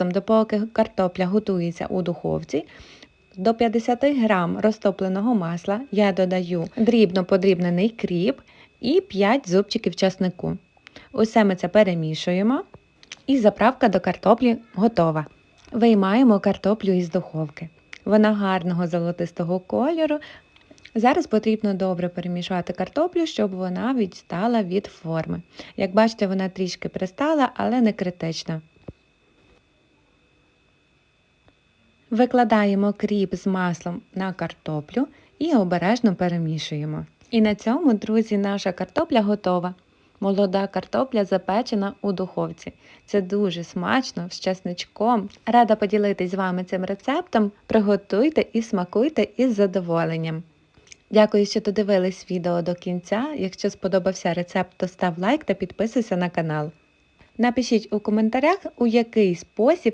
Допоки картопля готується у духовці, до 50 грам розтопленого масла я додаю дрібно подрібнений кріп і 5 зубчиків часнику. Усе ми це перемішуємо і заправка до картоплі готова. Виймаємо картоплю із духовки. Вона гарного золотистого кольору. Зараз потрібно добре перемішати картоплю, щоб вона відстала від форми. Як бачите, вона трішки пристала, але не критично. Викладаємо кріп з маслом на картоплю і обережно перемішуємо. І на цьому, друзі, наша картопля готова. Молода картопля запечена у духовці. Це дуже смачно з чесничком. Рада поділитись з вами цим рецептом. Приготуйте і смакуйте із задоволенням. Дякую, що додивились відео до кінця. Якщо сподобався рецепт, то став лайк та підписуйся на канал. Напишіть у коментарях, у який спосіб